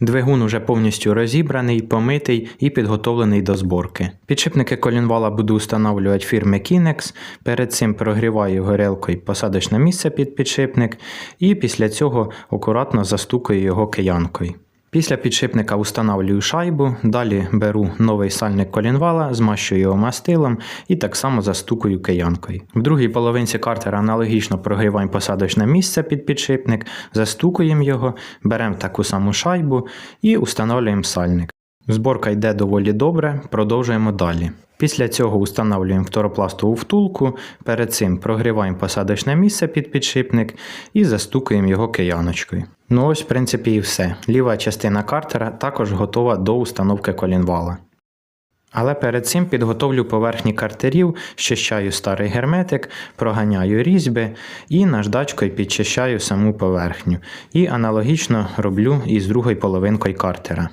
Двигун уже повністю розібраний, помитий і підготовлений до зборки. Підшипники колінвала буду встановлювати фірми Kinex. Перед цим прогріваю горелкою посадочне місце під підшипник і після цього акуратно застукаю його киянкою. Після підшипника встановлюю шайбу, далі беру новий сальник колінвала, змащую його мастилом і так само застукую киянкою. В другій половинці картера аналогічно прогріваємо посадочне місце під підшипник, застукуємо його, беремо таку саму шайбу і встановлюємо сальник. Зборка йде доволі добре, продовжуємо далі. Після цього встановлюємо фторопластову втулку, перед цим прогріваємо посадочне місце під підшипник і застукуємо його кияночкою. Ну ось, в принципі, і все. Ліва частина картера також готова до установки колінвала. Але перед цим підготовлю поверхні картерів, щищаю старий герметик, проганяю різьби і наждачкою підчищаю саму поверхню. І аналогічно роблю із другою половинкою картера.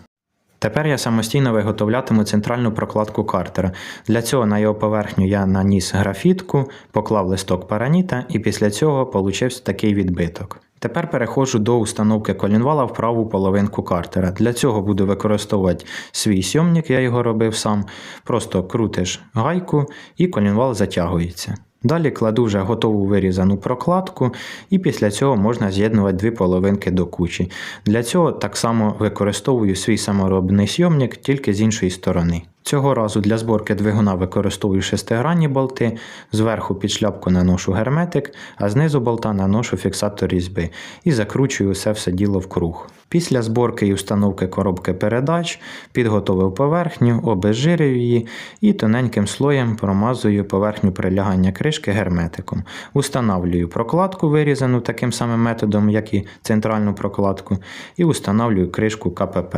Тепер я самостійно виготовлятиму центральну прокладку картера. Для цього на його поверхню я наніс графітку, поклав листок параніта і після цього получився такий відбиток. Тепер переходжу до установки колінвала в праву половинку картера. Для цього буду використовувати свій сьомник, я його робив сам. Просто крутиш гайку і колінвал затягується. Далі кладу вже готову вирізану прокладку, і після цього можна з'єднувати дві половинки до кучі. Для цього так само використовую свій саморобний сйомник, тільки з іншої сторони. Цього разу для зборки двигуна використовую шестигранні болти, зверху під шляпку наношу герметик, а знизу болта наношу фіксатор різьби і закручую усе все діло в круг. Після зборки і установки коробки передач підготовив поверхню, обезжирюю її і тоненьким слоєм промазую поверхню прилягання кришки герметиком. Установлюю прокладку, вирізану таким самим методом, як і центральну прокладку, і установлюю кришку КПП.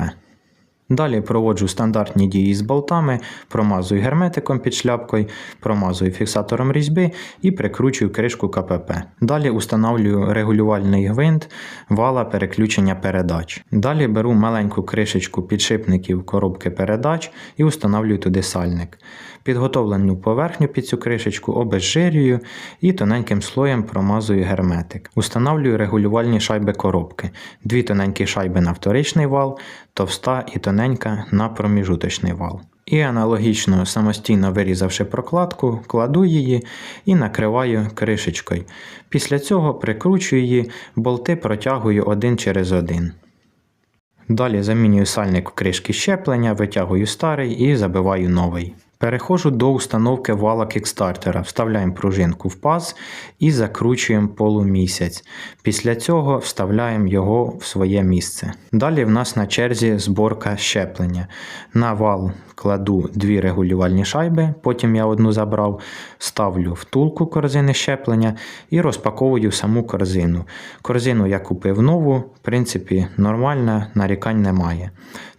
Далі проводжу стандартні дії з болтами, промазую герметиком під шляпкою, промазую фіксатором різьби і прикручую кришку КПП. Далі установлюю регулювальний гвинт вала переключення передач. Далі беру маленьку кришечку підшипників коробки передач і установлюю туди сальник. Підготовлену поверхню під цю кришечку обезжирюю і тоненьким слоєм промазую герметик. Установлюю регулювальні шайби коробки. Дві тоненькі шайби на вторичний вал, товста і тоненька на проміжуточний вал. І аналогічно самостійно вирізавши прокладку, кладу її і накриваю кришечкою. Після цього прикручую її, болти протягую один через один. Далі замінюю сальник в кришки щеплення, витягую старий і забиваю новий. Переходжу до установки вала кікстартера, вставляємо пружинку в паз і закручуємо полумісяць. Після цього вставляємо його в своє місце. Далі в нас на черзі зборка щеплення. На вал кладу дві регулювальні шайби, потім я одну забрав, ставлю втулку корзини щеплення і розпаковую саму корзину. Корзину я купив нову, в принципі, нормальна, нарікань немає.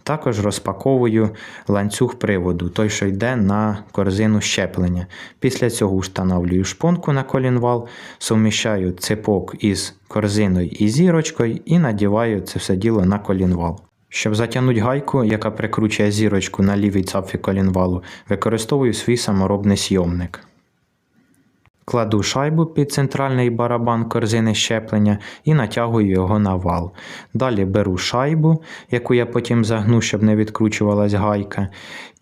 Також розпаковую ланцюг приводу, той, що йде на корзину щеплення. Після цього встановлюю шпонку на колінвал, суміщаю цепок із корзиною і зірочкою і надіваю це все діло на колінвал. Щоб затягнути гайку, яка прикручує зірочку на лівій цапфі колінвалу, використовую свій саморобний сйомник. Кладу шайбу під центральний барабан корзини щеплення і натягую його на вал. Далі беру шайбу, яку я потім загну, щоб не відкручувалась гайка,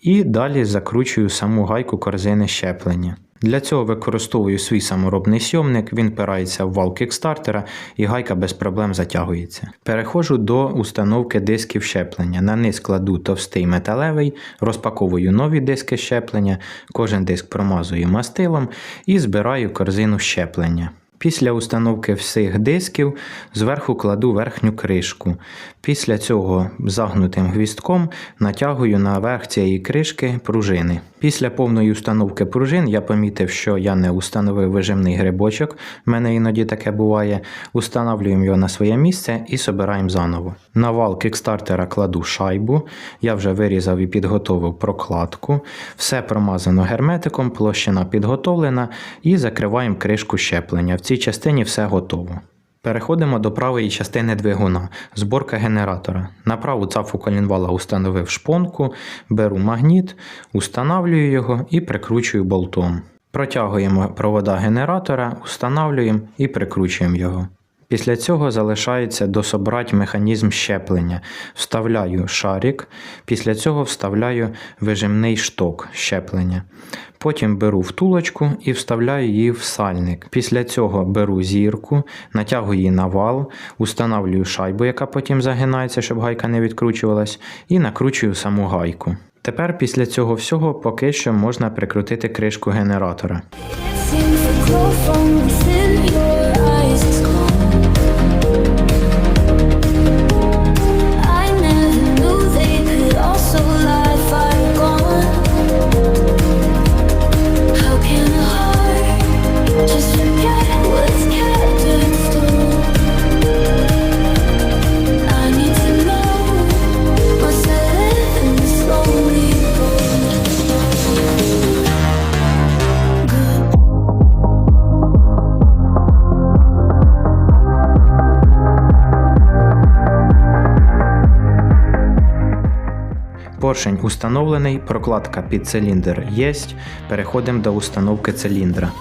і далі закручую саму гайку корзини щеплення. Для цього використовую свій саморобний сйомник, він впирається в вал кікстартера і гайка без проблем затягується. Переходжу до установки дисків щеплення. На низ кладу товстий металевий, розпаковую нові диски щеплення, кожен диск промазую мастилом і збираю корзину щеплення. Після установки всіх дисків зверху кладу верхню кришку. Після цього загнутим гвістком натягую на верх цієї кришки пружини. Після повної установки пружин я помітив, що я не установив вижимний грибочок, в мене іноді таке буває. Установлюємо його на своє місце і собираємо заново. На вал кікстартера кладу шайбу, я вже вирізав і підготовив прокладку. Все промазано герметиком, площина підготовлена і закриваємо кришку щеплення. В цій частині все готово. Переходимо до правої частини двигуна. Зборка генератора. На праву цафу колінвала установив шпонку, беру магніт, установлюю його і прикручую болтом. Протягуємо провода генератора, установлюємо і прикручуємо його. Після цього залишається дособрати механізм щеплення. Вставляю шарик, після цього вставляю вижимний шток щеплення. Потім беру втулочку і вставляю її в сальник. Після цього беру зірку, натягую її на вал, устанавлюю шайбу, яка потім загинається, щоб гайка не відкручувалась, і накручую саму гайку. Тепер після цього всього поки що можна прикрутити кришку генератора. Поршень установлений, прокладка під циліндр є. Переходимо до установки циліндра.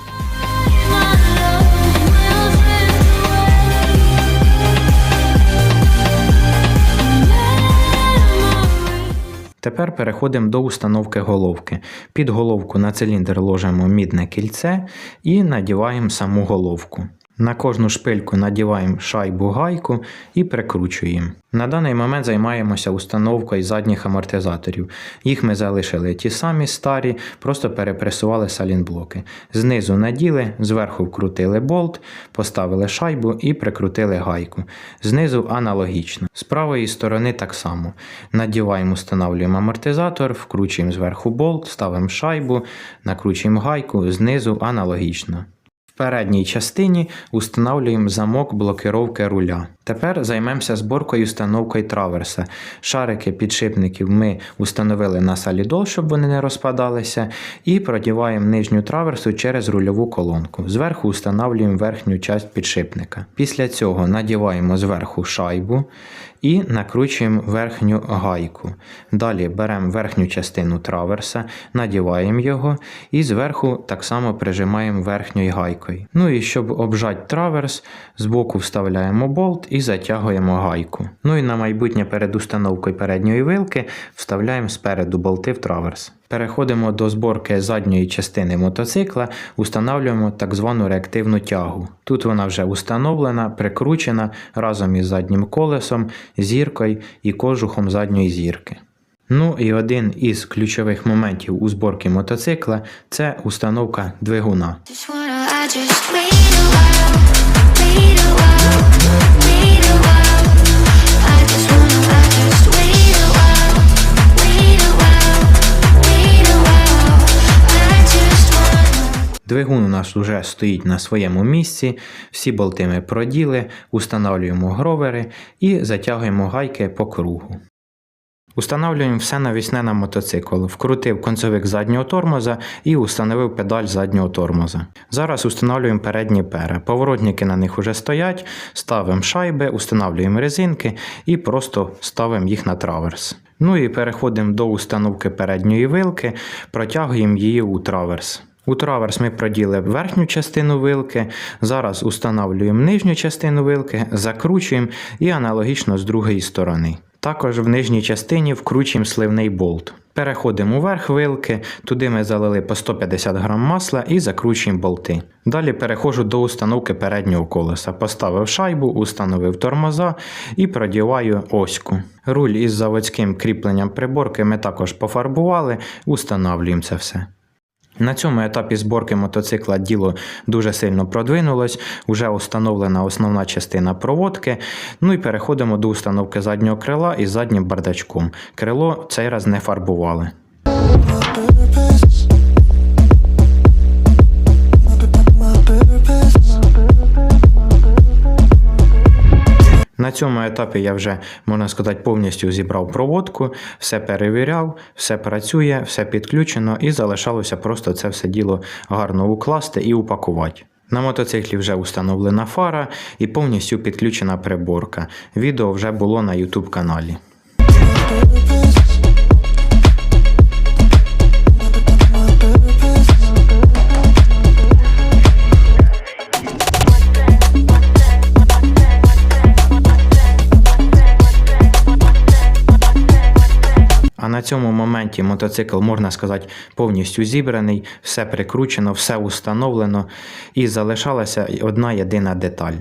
Тепер переходимо до установки головки. Під головку на циліндр ложимо мідне кільце і надіваємо саму головку. На кожну шпильку надіваємо шайбу гайку і прикручуємо. На даний момент займаємося установкою задніх амортизаторів. Їх ми залишили ті самі старі, просто перепресували салінблоки. Знизу наділи, зверху вкрутили болт, поставили шайбу і прикрутили гайку. Знизу аналогічно. З правої сторони так само. Надіваємо, встановлюємо амортизатор, вкручуємо зверху болт, ставимо шайбу, накручуємо гайку, знизу аналогічно. Передній частині установлюємо замок блокировки руля. Тепер займемося зборкою і установкою траверса. Шарики підшипників ми установили на салідол, щоб вони не розпадалися, і продіваємо нижню траверсу через рульову колонку. Зверху установлюємо верхню часть підшипника. Після цього надіваємо зверху шайбу і накручуємо верхню гайку. Далі беремо верхню частину траверса, надіваємо його і зверху так само прижимаємо верхньою гайкою. Ну і щоб обжати траверс, збоку вставляємо болт і затягуємо гайку. Ну і на майбутнє перед установкою передньої вилки вставляємо спереду болти в траверс. Переходимо до зборки задньої частини мотоцикла, установлюємо так звану реактивну тягу. Тут вона вже установлена, прикручена разом із заднім колесом, зіркою і кожухом задньої зірки. Ну і один із ключових моментів у зборці мотоцикла це установка двигуна. Двигун у нас вже стоїть на своєму місці, всі болти ми проділи, установлюємо гровери і затягуємо гайки по кругу. Установлюємо все навісне на мотоцикл, вкрутив концовик заднього тормоза і установив педаль заднього тормоза. Зараз установлюємо передні пера. Поворотники на них вже стоять, ставимо шайби, установлюємо резинки і просто ставимо їх на траверс. Ну і переходимо до установки передньої вилки, протягуємо її у траверс. У траверс ми проділи верхню частину вилки, зараз установлюємо нижню частину вилки, закручуємо і аналогічно з другої сторони. Також в нижній частині вкручуємо сливний болт. Переходимо у верх вилки, туди ми залили по 150 грам масла і закручуємо болти. Далі переходжу до установки переднього колеса. Поставив шайбу, установив тормоза і продіваю оську. Руль із заводським кріпленням приборки ми також пофарбували, установлюємо це все. На цьому етапі зборки мотоцикла діло дуже сильно продвинулось, вже установлена основна частина проводки. Ну і переходимо до установки заднього крила із заднім бардачком. Крило цей раз не фарбували. На цьому етапі я вже, можна сказати, повністю зібрав проводку, все перевіряв, все працює, все підключено і залишалося просто це все діло гарно укласти і упакувати. На мотоциклі вже установлена фара і повністю підключена приборка. Відео вже було на YouTube каналі. На цьому моменті мотоцикл, можна сказати, повністю зібраний, все прикручено, все установлено, і залишалася одна єдина деталь.